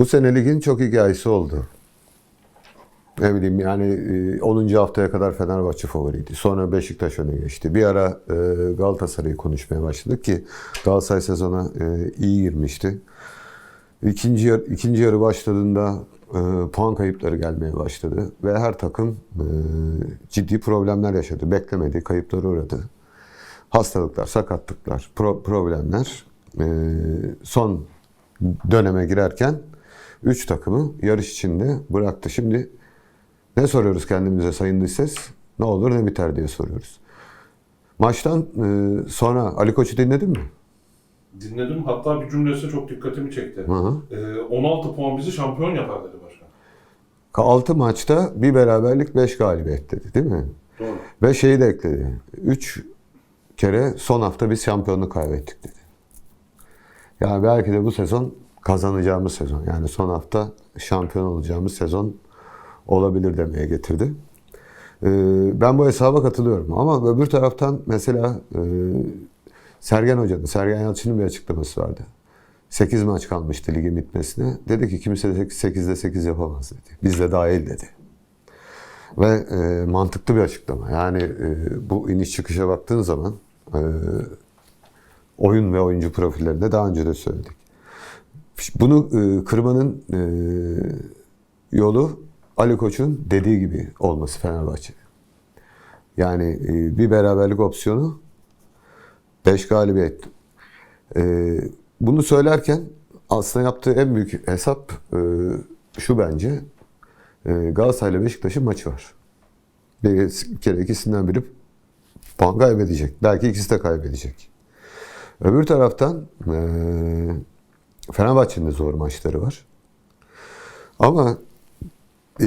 Bu sene ligin çok hikayesi oldu. Ne bileyim yani e, 10. haftaya kadar Fenerbahçe favoriydi. Sonra Beşiktaş öne geçti. Bir ara e, Galatasaray'ı konuşmaya başladık ki Galatasaray sezona e, iyi girmişti. İkinci, yar, ikinci yarı başladığında e, puan kayıpları gelmeye başladı. Ve her takım e, ciddi problemler yaşadı. Beklemedi, kayıplara uğradı. Hastalıklar, sakatlıklar, pro- problemler e, son döneme girerken 3 takımı yarış içinde bıraktı. Şimdi ne soruyoruz kendimize sayın dış ses? Ne olur ne biter diye soruyoruz. Maçtan e, sonra Ali Koç'u dinledin mi? Dinledim. Hatta bir cümlesi çok dikkatimi çekti. Hı hı. Ee, 16 puan bizi şampiyon yapar dedi başkan. 6 maçta bir beraberlik 5 galibiyet dedi değil mi? Doğru. Ve şeyi de ekledi. 3 kere son hafta biz şampiyonluk kaybettik dedi. Yani belki de bu sezon kazanacağımız sezon. Yani son hafta şampiyon olacağımız sezon olabilir demeye getirdi. Ee, ben bu hesaba katılıyorum. Ama öbür taraftan mesela e, Sergen Hoca'nın, Sergen Yalçın'ın bir açıklaması vardı. 8 maç kalmıştı ligin bitmesine. Dedi ki kimse de 8'de 8 yapamaz dedi. Biz de dahil dedi. Ve e, mantıklı bir açıklama. Yani e, bu iniş çıkışa baktığın zaman e, oyun ve oyuncu profillerinde daha önce de söyledik. Bunu e, kırmanın e, yolu Ali Koç'un dediği gibi olması Fenerbahçe. Yani e, bir beraberlik opsiyonu 5 galibiyet. E, bunu söylerken aslında yaptığı en büyük hesap şu bence. E, Galatasaray ile Beşiktaş'ın maçı var. Bir kere ikisinden biri puan kaybedecek. Belki ikisi de kaybedecek. Öbür taraftan Fenerbahçe'nin de zor maçları var. Ama e,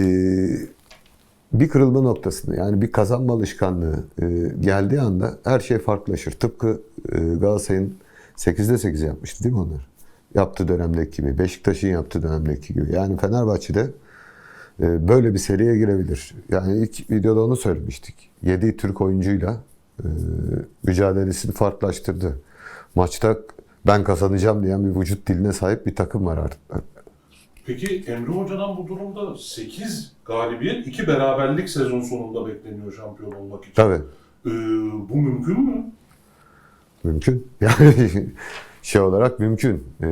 bir kırılma noktasında yani bir kazanma alışkanlığı e, geldiği anda her şey farklılaşır. Tıpkı e, Galatasaray'ın 8'de 8 yapmıştı değil mi onlar? Yaptığı dönemdeki gibi. Beşiktaş'ın yaptığı dönemdeki gibi. Yani Fenerbahçe'de e, böyle bir seriye girebilir. Yani ilk videoda onu söylemiştik. 7 Türk oyuncuyla e, mücadelesini farklılaştırdı. Maçta ben kazanacağım diyen bir vücut diline sahip bir takım var artık. Peki Emre Hoca'dan bu durumda 8 galibiyet, 2 beraberlik sezon sonunda bekleniyor şampiyon olmak için. Tabii. Ee, bu mümkün mü? Mümkün. Yani şey olarak mümkün. Ee,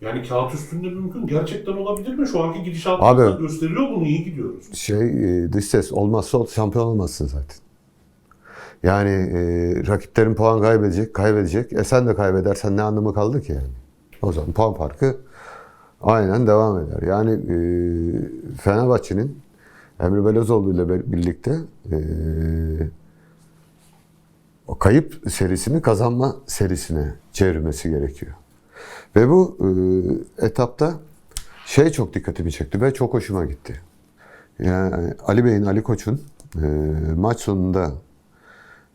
Yani kağıt üstünde mümkün. Gerçekten olabilir mi? Şu anki gidişatımızda gösteriyor bunu. iyi gidiyoruz. şey e, dış ses olmazsa ol- şampiyon olmazsın zaten. Yani e, rakiplerin puan kaybedecek, kaybedecek. E sen de kaybedersen ne anlamı kaldı ki yani? O zaman puan farkı aynen devam eder. Yani e, Fenerbahçe'nin Emre Belözoğlu ile birlikte e, o kayıp serisini kazanma serisine çevirmesi gerekiyor. Ve bu e, etapta şey çok dikkatimi çekti ve çok hoşuma gitti. Yani Ali Bey'in, Ali Koç'un e, maç sonunda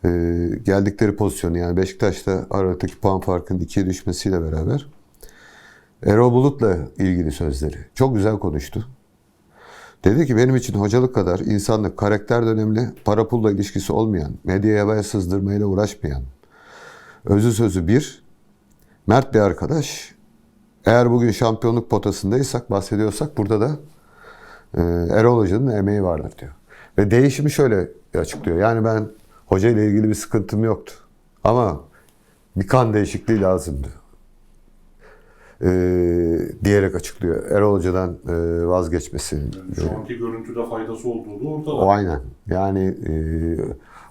e, geldikleri pozisyonu yani Beşiktaş'ta aradaki puan farkının ikiye düşmesiyle beraber Erol Bulut'la ilgili sözleri. Çok güzel konuştu. Dedi ki benim için hocalık kadar insanlık, karakter de önemli, para pulla ilişkisi olmayan, medyaya havaya sızdırmayla uğraşmayan, özü sözü bir, mert bir arkadaş. Eğer bugün şampiyonluk potasındaysak, bahsediyorsak burada da e, Erol Hoca'nın emeği vardır diyor. Ve değişimi şöyle açıklıyor. Yani ben hoca ile ilgili bir sıkıntım yoktu. Ama bir kan değişikliği lazımdı. E, diyerek açıklıyor. Erol Hoca'dan e, vazgeçmesi. Yani şu anki görüntüde faydası olduğu da ortada. O aynen. Yani e,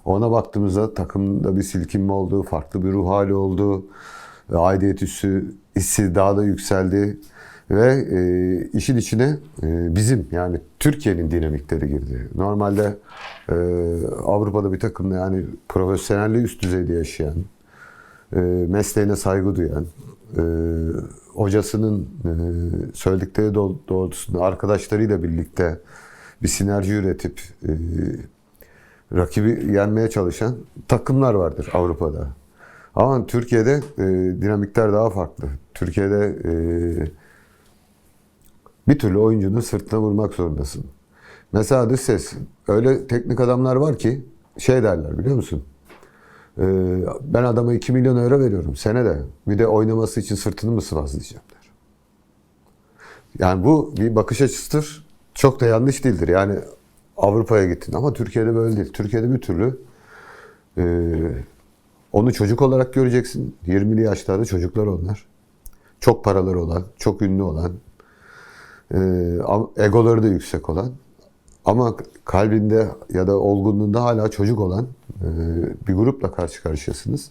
ona baktığımızda takımda bir silkinme oldu, farklı bir ruh hali oldu. E, Aidiyet üssü hissi daha da yükseldi. Ve e, işin içine e, bizim yani Türkiye'nin dinamikleri girdi. Normalde e, Avrupa'da bir takımda yani profesyonelliği üst düzeyde yaşayan, e, mesleğine saygı duyan, e, hocasının e, söyledikleri doğ- doğrultusunda arkadaşlarıyla birlikte bir sinerji üretip e, rakibi yenmeye çalışan takımlar vardır Avrupa'da. Ama Türkiye'de e, dinamikler daha farklı. Türkiye'de e, bir türlü oyuncunun sırtına vurmak zorundasın. Mesela dış ses. Öyle teknik adamlar var ki şey derler biliyor musun? Ee, ben adama 2 milyon euro veriyorum senede. Bir de oynaması için sırtını mı sıvazlayacaklar? Yani bu bir bakış açısıdır. Çok da yanlış değildir. Yani Avrupa'ya gittin ama Türkiye'de böyle değil. Türkiye'de bir türlü e, onu çocuk olarak göreceksin. 20'li yaşlarda çocuklar onlar. Çok paraları olan, çok ünlü olan, egoları da yüksek olan ama kalbinde ya da olgunluğunda hala çocuk olan e, bir grupla karşı karşıyasınız.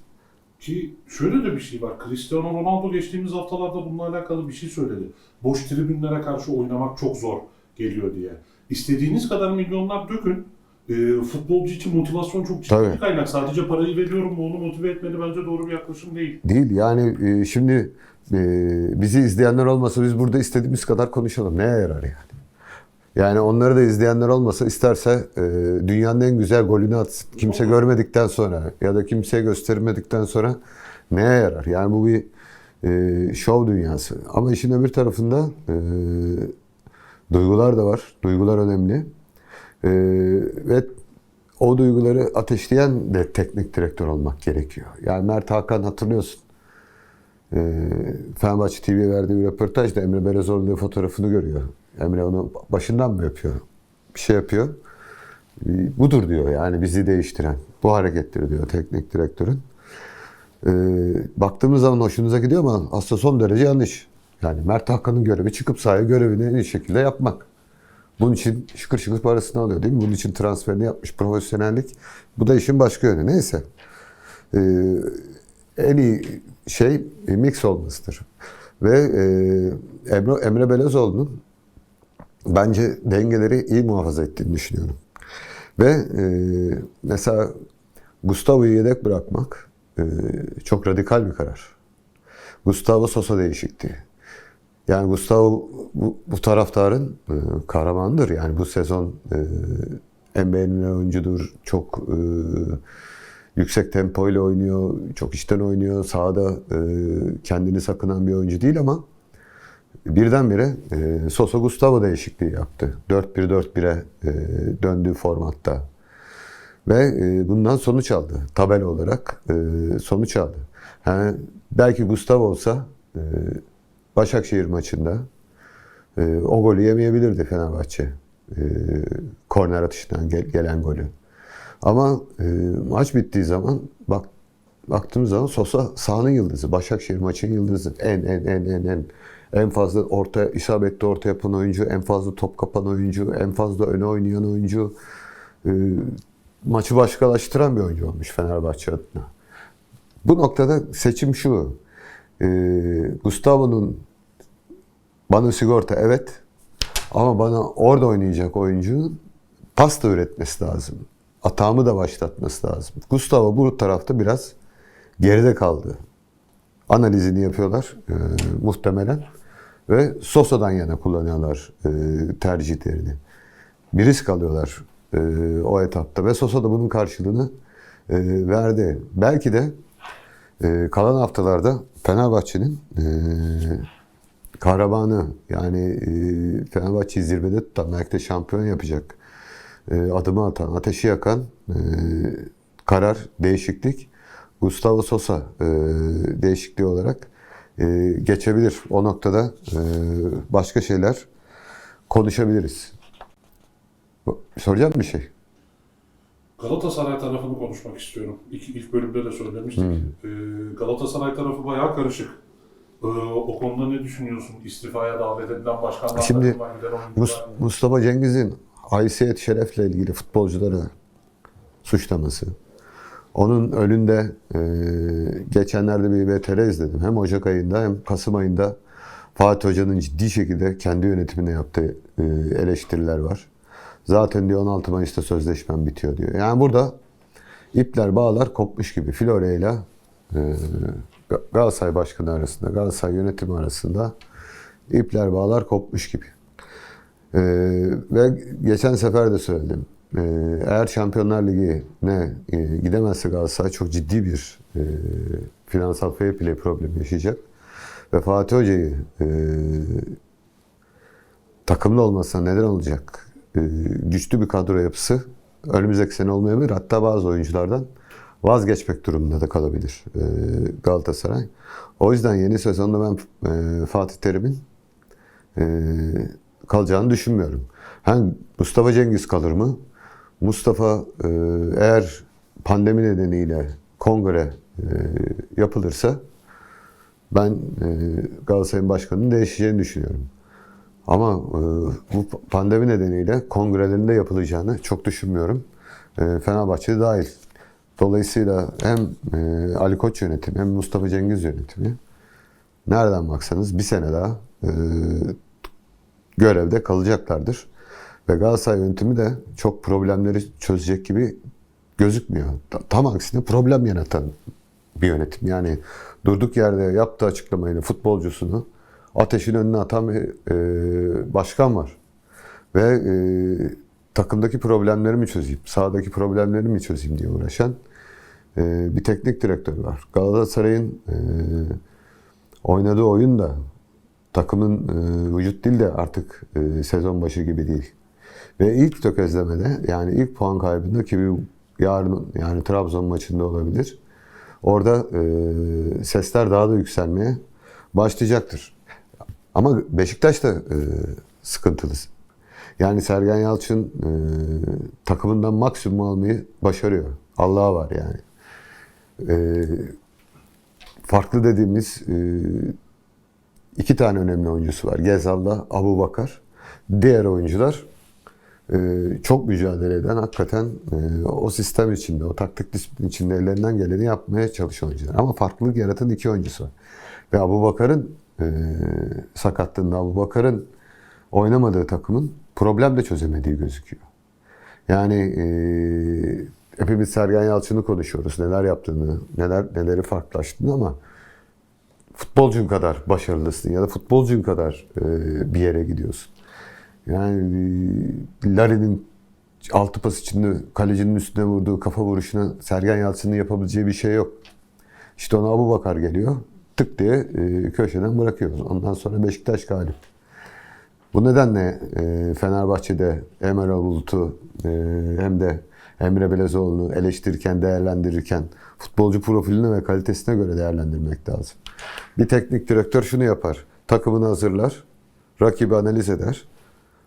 Ki şöyle de bir şey var. Cristiano Ronaldo geçtiğimiz haftalarda bununla alakalı bir şey söyledi. Boş tribünlere karşı oynamak çok zor geliyor diye. İstediğiniz kadar milyonlar dökün. Ee, futbolcu için motivasyon çok ciddi Tabii. bir kaynak. Sadece parayı veriyorum onu motive etmeli bence doğru bir yaklaşım değil. Değil yani e, şimdi e, bizi izleyenler olmasa biz burada istediğimiz kadar konuşalım. Neye yarar yani? Yani onları da izleyenler olmasa isterse e, dünyanın en güzel golünü atsın. Kimse görmedikten sonra ya da kimseye göstermedikten sonra neye yarar? Yani bu bir e, şov dünyası. Ama işin öbür tarafında e, duygular da var. Duygular önemli. E, ve o duyguları ateşleyen de teknik direktör olmak gerekiyor. Yani Mert Hakan hatırlıyorsun. E, Fenerbahçe TV'ye verdiği bir röportajda Emre Belezoğlu'nun fotoğrafını görüyor. Emre onu başından mı yapıyor? Bir şey yapıyor. E, Budur diyor yani bizi değiştiren. Bu hareketleri diyor teknik direktörün. E, baktığımız zaman hoşunuza gidiyor ama aslında son derece yanlış. Yani Mert Hakan'ın görevi çıkıp sahaya görevini en iyi şekilde yapmak. Bunun için şıkır şıkır parasını alıyor değil mi? Bunun için transferini yapmış profesyonellik. Bu da işin başka yönü. Neyse. Ee, en iyi şey e, mix olmasıdır. Ve e, Emre, Emre Belezoğlu'nun bence dengeleri iyi muhafaza ettiğini düşünüyorum. Ve e, mesela Gustavo'yu yedek bırakmak e, çok radikal bir karar. Gustavo Sosa değişikliği. Yani Gustavo bu, bu taraftarın e, kahramanıdır. Yani bu sezon e, en beğenilen oyuncudur. Çok e, yüksek tempoyla oynuyor. Çok içten oynuyor. Sahada e, kendini sakınan bir oyuncu değil ama birdenbire e, Sosa Gustavo değişikliği yaptı. 4-1-4-1'e e, döndüğü formatta. Ve e, bundan sonuç aldı. Tabela olarak e, sonuç aldı. Yani belki Gustavo olsa e, Başakşehir maçında e, o golü yemeyebilirdi Fenerbahçe. E, korner atışından gel- gelen golü. Ama e, maç bittiği zaman bak baktığımız zaman Sosa sahanın yıldızı. Başakşehir maçın yıldızı. En en en en en en fazla orta isabetli orta yapan oyuncu, en fazla top kapan oyuncu, en fazla öne oynayan oyuncu. E, maçı başkalaştıran bir oyuncu olmuş Fenerbahçe adına. Bu noktada seçim şu. E, Gustavo'nun bana sigorta evet ama bana orada oynayacak oyuncunun pas da üretmesi lazım. Atağımı da başlatması lazım. Gustavo bu tarafta biraz geride kaldı. Analizini yapıyorlar e, muhtemelen ve Sosa'dan yana kullanıyorlar e, tercihlerini. Bir risk alıyorlar e, o etapta ve Sosa da bunun karşılığını e, verdi. Belki de e, kalan haftalarda Fenerbahçe'nin e, kahramanı yani e, Fenerbahçe'yi zirvede tutan belki de şampiyon yapacak adımı atan, ateşi yakan e, karar, değişiklik Gustavo Sosa e, değişikliği olarak e, geçebilir. O noktada e, başka şeyler konuşabiliriz. Soracağım bir şey. Galatasaray tarafını konuşmak istiyorum. İlk, ilk bölümde de söylemiştik. Ee, Galatasaray tarafı bayağı karışık. Ee, o konuda ne düşünüyorsun? İstifaya davet edilen başkanlar Şimdi. Mus- Mustafa Cengiz'in haysiyet şerefle ilgili futbolcuları suçlaması. Onun önünde e, geçenlerde bir VTR izledim. Hem Ocak ayında hem Kasım ayında Fatih Hoca'nın ciddi şekilde kendi yönetimine yaptığı e, eleştiriler var. Zaten diyor 16 Mayıs'ta sözleşmem bitiyor diyor. Yani burada ipler bağlar kopmuş gibi. Florya ile e, Ga- Galatasaray Başkanı arasında, Galatasaray yönetimi arasında ipler bağlar kopmuş gibi. Ee, ve geçen sefer de söyledim. Ee, eğer Şampiyonlar Ligi'ne e, gidemezse Galatasaray çok ciddi bir e, finansal fair play problemi yaşayacak. Ve Fatih Hoca'yı e, takımlı olmasına neden olacak e, güçlü bir kadro yapısı önümüzdeki sene olmayabilir. Hatta bazı oyunculardan vazgeçmek durumunda da kalabilir e, Galatasaray. O yüzden yeni sezonda ben e, Fatih Terim'in e, kalacağını düşünmüyorum. Hem Mustafa Cengiz kalır mı? Mustafa e, eğer pandemi nedeniyle kongre e, yapılırsa ben e, Galatasaray'ın başkanının değişeceğini düşünüyorum. Ama e, bu pandemi nedeniyle kongrelerinde yapılacağını çok düşünmüyorum. E, Fenerbahçe dahil. Dolayısıyla hem Ali Koç yönetimi hem Mustafa Cengiz yönetimi nereden baksanız bir sene daha görevde kalacaklardır. Ve Galatasaray yönetimi de çok problemleri çözecek gibi gözükmüyor. Ta- Tam aksine problem yaratan bir yönetim. Yani durduk yerde yaptığı açıklamayla futbolcusunu ateşin önüne atan bir e, başkan var. Ve e, takımdaki problemlerimi çözeyim, sahadaki problemlerimi çözeyim diye uğraşan e, bir teknik direktör var. Galatasaray'ın e, oynadığı oyun da takımın e, vücut dili de artık e, sezon başı gibi değil. Ve ilk tökezlemede yani ilk puan kaybında ki bir yarın yani Trabzon maçında olabilir. Orada e, sesler daha da yükselmeye başlayacaktır. Ama Beşiktaş da e, sıkıntılı. Yani Sergen Yalçın e, takımından maksimum almayı başarıyor. Allah'a var yani. E, farklı dediğimiz e, iki tane önemli oyuncusu var. Gezal'la Abu Bakar. Diğer oyuncular e, çok mücadele eden, hakikaten e, o sistem içinde, o taktik disiplin içinde ellerinden geleni yapmaya çalışan oyuncular. Ama farklılık yaratan iki oyuncusu var. Ve Abu Bakar'ın e, sakatlığında, Abu Bakar'ın oynamadığı takımın problem de çözemediği gözüküyor. Yani e, hepimiz Sergen Yalçın'ı konuşuyoruz. Neler yaptığını, neler neleri farklılaştığını ama futbolcun kadar başarılısın ya da futbolcun kadar e, bir yere gidiyorsun. Yani e, Larin'in altı pas içinde kalecinin üstüne vurduğu kafa vuruşuna Sergen Yalçın'ın yapabileceği bir şey yok. İşte ona Abu Bakar geliyor. Tık diye e, köşeden bırakıyor. Ondan sonra Beşiktaş galip. Bu nedenle e, Fenerbahçe'de Erol Bulut'u hem de Emre Belezoğlu'nu eleştirirken, değerlendirirken futbolcu profiline ve kalitesine göre değerlendirmek lazım. Bir teknik direktör şunu yapar. Takımını hazırlar, rakibi analiz eder.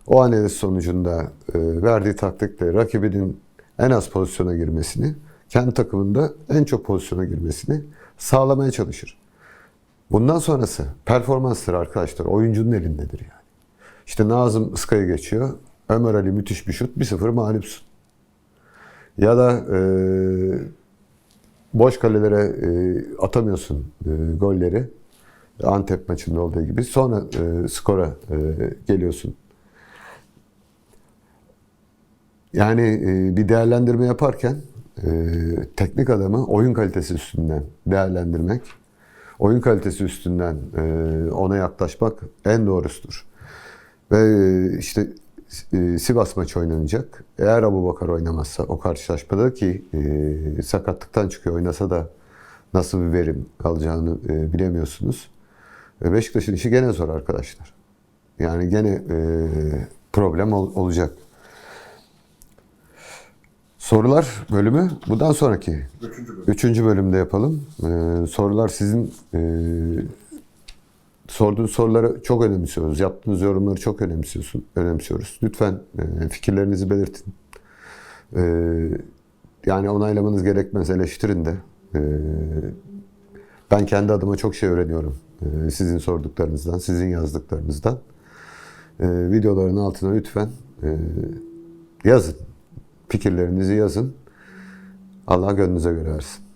O analiz sonucunda e, verdiği taktikle rakibinin en az pozisyona girmesini, kendi takımında en çok pozisyona girmesini sağlamaya çalışır. Bundan sonrası performanstır arkadaşlar. Oyuncunun elindedir yani. İşte Nazım Iska'yı geçiyor. Ömer Ali müthiş bir şut. 1-0 mağlupsun. Ya da e, boş kalelere e, atamıyorsun e, golleri. Antep maçında olduğu gibi. Sonra e, skora e, geliyorsun. Yani e, bir değerlendirme yaparken e, teknik adamı oyun kalitesi üstünden değerlendirmek, oyun kalitesi üstünden e, ona yaklaşmak en doğrusudur. Ve e, işte Sivas maçı oynanacak. Eğer Abu Bakar oynamazsa o karşılaşmada ki e, sakatlıktan çıkıyor oynasa da nasıl bir verim alacağını e, bilemiyorsunuz. E, Beşiktaş'ın işi gene zor arkadaşlar. Yani gene e, problem ol- olacak. Sorular bölümü bundan sonraki Üçüncü bölüm. Üçüncü bölümde yapalım. Ee, sorular sizin e, sorduğunuz soruları çok önemsiyoruz. Yaptığınız yorumları çok önemsiyorsun, önemsiyoruz. Lütfen e, fikirlerinizi belirtin. E, yani onaylamanız gerekmez eleştirin de. E, ben kendi adıma çok şey öğreniyorum. sizin sorduklarınızdan, sizin yazdıklarınızdan. Videoların altına lütfen yazın. Fikirlerinizi yazın. Allah gönlünüze göre versin.